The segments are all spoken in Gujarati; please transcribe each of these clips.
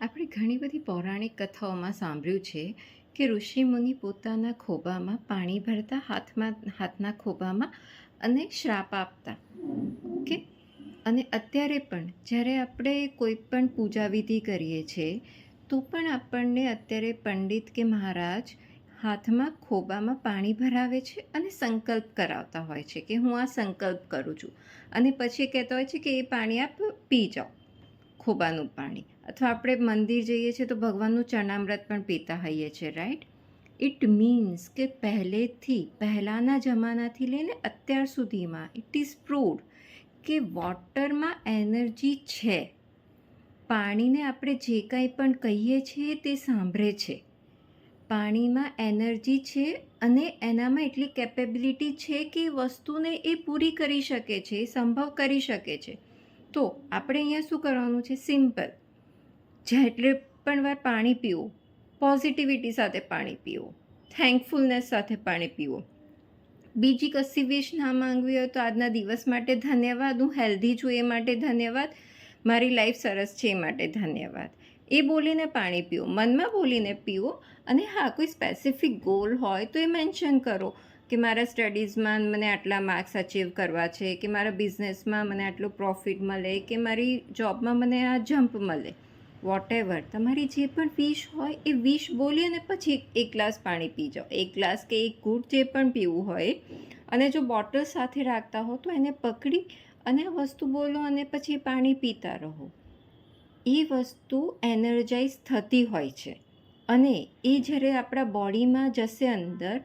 આપણે ઘણી બધી પૌરાણિક કથાઓમાં સાંભળ્યું છે કે ઋષિમુનિ પોતાના ખોબામાં પાણી ભરતા, હાથમાં, હાથના ખોબામાં અને શ્રાપ આપતા. ઓકે અને અત્યારે પણ જ્યારે આપણે કોઈ પણ પૂજા વિધિ કરીએ છીએ તો પણ આપણને અત્યારે પંડિત કે મહારાજ હાથમાં ખોબામાં પાણી ભરાવે છે અને સંકલ્પ કરાવતા હોય છે કે હું આ સંકલ્પ કરું છું. અને પછી કહેતા હોય છે કે એ પાણી આપ પી જાઓ. ખોબાનું પાણી અથવા આપણે મંદિર જઈએ છીએ તો ભગવાનનું ચરણામૃત પણ પીતા હોઈએ છીએ રાઈટ ઇટ મીન્સ કે પહેલેથી, પહેલાંના જમાનાથી લઈને અત્યાર સુધીમાં ઇટ ઇઝ પ્રૂવડ કે વોટરમાં એનર્જી છે. પાણીને આપણે જે કાંઈ પણ કહીએ છીએ તે સાંભળે છે. પાણીમાં એનર્જી છે અને એનામાં એટલી કેપેબિલિટી છે કે વસ્તુને એ પૂરી કરી શકે છે સંભવ કરી શકે છે. તો આપણે અહીંયા શું કરવાનું છે? સિમ્પલ જેટલે પણ વાર પાણી પીવું પોઝિટિવિટી સાથે પાણી પીવો થેન્કફુલનેસ સાથે પાણી પીવો બીજી કશી વિશ ના માંગવી હોય તો આજના દિવસ માટે ધન્યવાદ. હું હેલ્ધી છું એ માટે ધન્યવાદ. મારી લાઈફ સરસ છે એ માટે ધન્યવાદ. એ બોલીને પાણી પીવો મનમાં બોલીને પીવો અને હા, કોઈ સ્પેસિફિક ગોલ હોય તો એ મેન્શન કરો. કે મારા સ્ટડીઝમાં મને આટલા માર્ક્સ અચીવ કરવા છે, કે મારા બિઝનેસમાં મને આટલું પ્રોફિટ મળે, કે મારી જોબમાં મને આ જમ્પ મળે. વોટ એવર તમારી જે પણ વિશ હોય, એ વિશ બોલી અને પછી એક ગ્લાસ પાણી પી જાઓ. એક ગ્લાસ કે એક ઘૂંટ જે પણ પીવું હોય, અને જો બોટલ સાથે રાખતા હો, તો એને પકડી અને વસ્તુ બોલો અને પછી પાણી પીતા રહો. એ વસ્તુ એનર્જાઇઝ થતી હોય છે. અને એ જ્યારે આપણા બોડીમાં જશે અંદર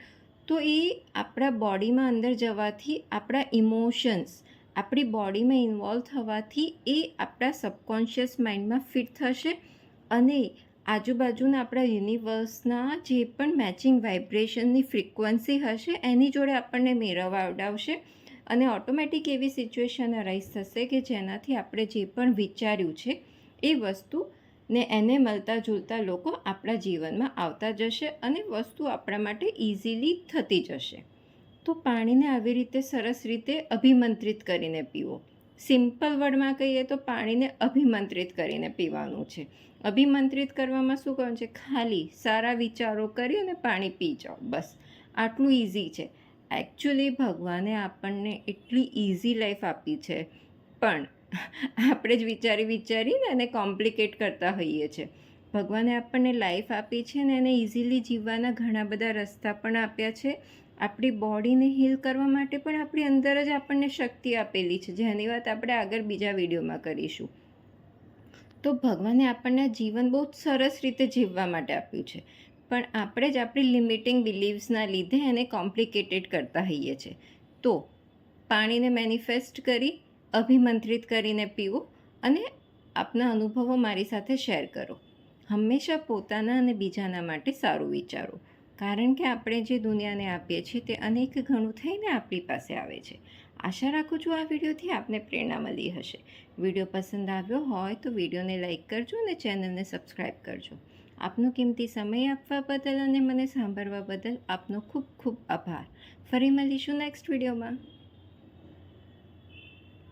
તો એ આપણા બોડીમાં અંદર જવાથી આપણા ઇમોશન્સ, આપણી બોડીમાં ઇન્વોલ્વ થવાથી એ આપણા સબકોન્શિયસ માઇન્ડમાં ફિટ થશે અને આજુબાજુના આપણા યુનિવર્સના જે પણ મેચિંગ વાઇબ્રેશનની ફ્રિકવન્સી હશે એની જોડે આપણને મેળવવા આવડાવશે અને ઓટોમેટિક એવી સિચ્યુએશન અરાઇઝ થશે કે જેનાથી આપણે જે પણ વિચાર્યું છે એ વસ્તુ ને એને મળતા જુલતા લોકો આપણા જીવનમાં આવતા જશે અને વસ્તુ આપણા માટે ઇઝીલી થતી જશે. તો પાણીને આવી રીતે સરસ રીતે અભિમંત્રિત કરીને પીવો. સિમ્પલ વર્ડમાં કહીએ તો પાણીને અભિમંત્રિત કરીને પીવાનું છે. અભિમંત્રિત કરવામાં શું કરવાનું છે? ખાલી સારા વિચારો કરી અને પાણી પી જાઓ. બસ. આટલું ઇઝી છે. એકચ્યુઅલી ભગવાને આપણને એટલી ઇઝી લાઈફ આપી છે. પણ આપણે જ વિચારી વિચારીને એને કોમ્પ્લિકેટ કરતા હોઈએ છીએ. ભગવાને આપણને લાઈફ આપી છે ને એને ઇઝીલી જીવવાના ઘણા બધા રસ્તા પણ આપ્યા છે. આપણી બોડીને હીલ કરવા માટે પણ આપણી અંદર જ આપણને શક્તિ આપેલી છે. જેની વાત આપણે આગળ બીજા વિડીયોમાં કરીશું. તો ભગવાને આપણને જીવન બહુ સરસ રીતે જીવવા માટે આપ્યું છે. પણ આપણે જ આપણી લિમિટિંગ બિલીવ્સના લીધે એને કોમ્પ્લિકેટેડ કરતા હોઈએ છીએ. તો પાણીને મેનિફેસ્ટ કરી અભિમંત્રિત કરીને પીવો અને આપના અનુભવો મારી સાથે શેર કરો. હંમેશા પોતાના અને બીજાના માટે સારું વિચારો. કારણ કે આપણે જે દુનિયાને આપીએ છીએ તે અનેક ઘણું થઈને આપણી પાસે આવે છે. આશા રાખું છું આ વિડીયોથી આપને પ્રેરણા મળી હશે. વીડિયો પસંદ આવ્યો હોય તો વિડીયોને લાઇક કરજો અને ચેનલને સબસ્ક્રાઈબ કરજો. આપનો કિંમતી સમય આપવા બદલ અને મને સાંભળવા બદલ આપનો ખૂબ ખૂબ આભાર. ફરી મળીશું નેક્સ્ટ વિડીયોમાં.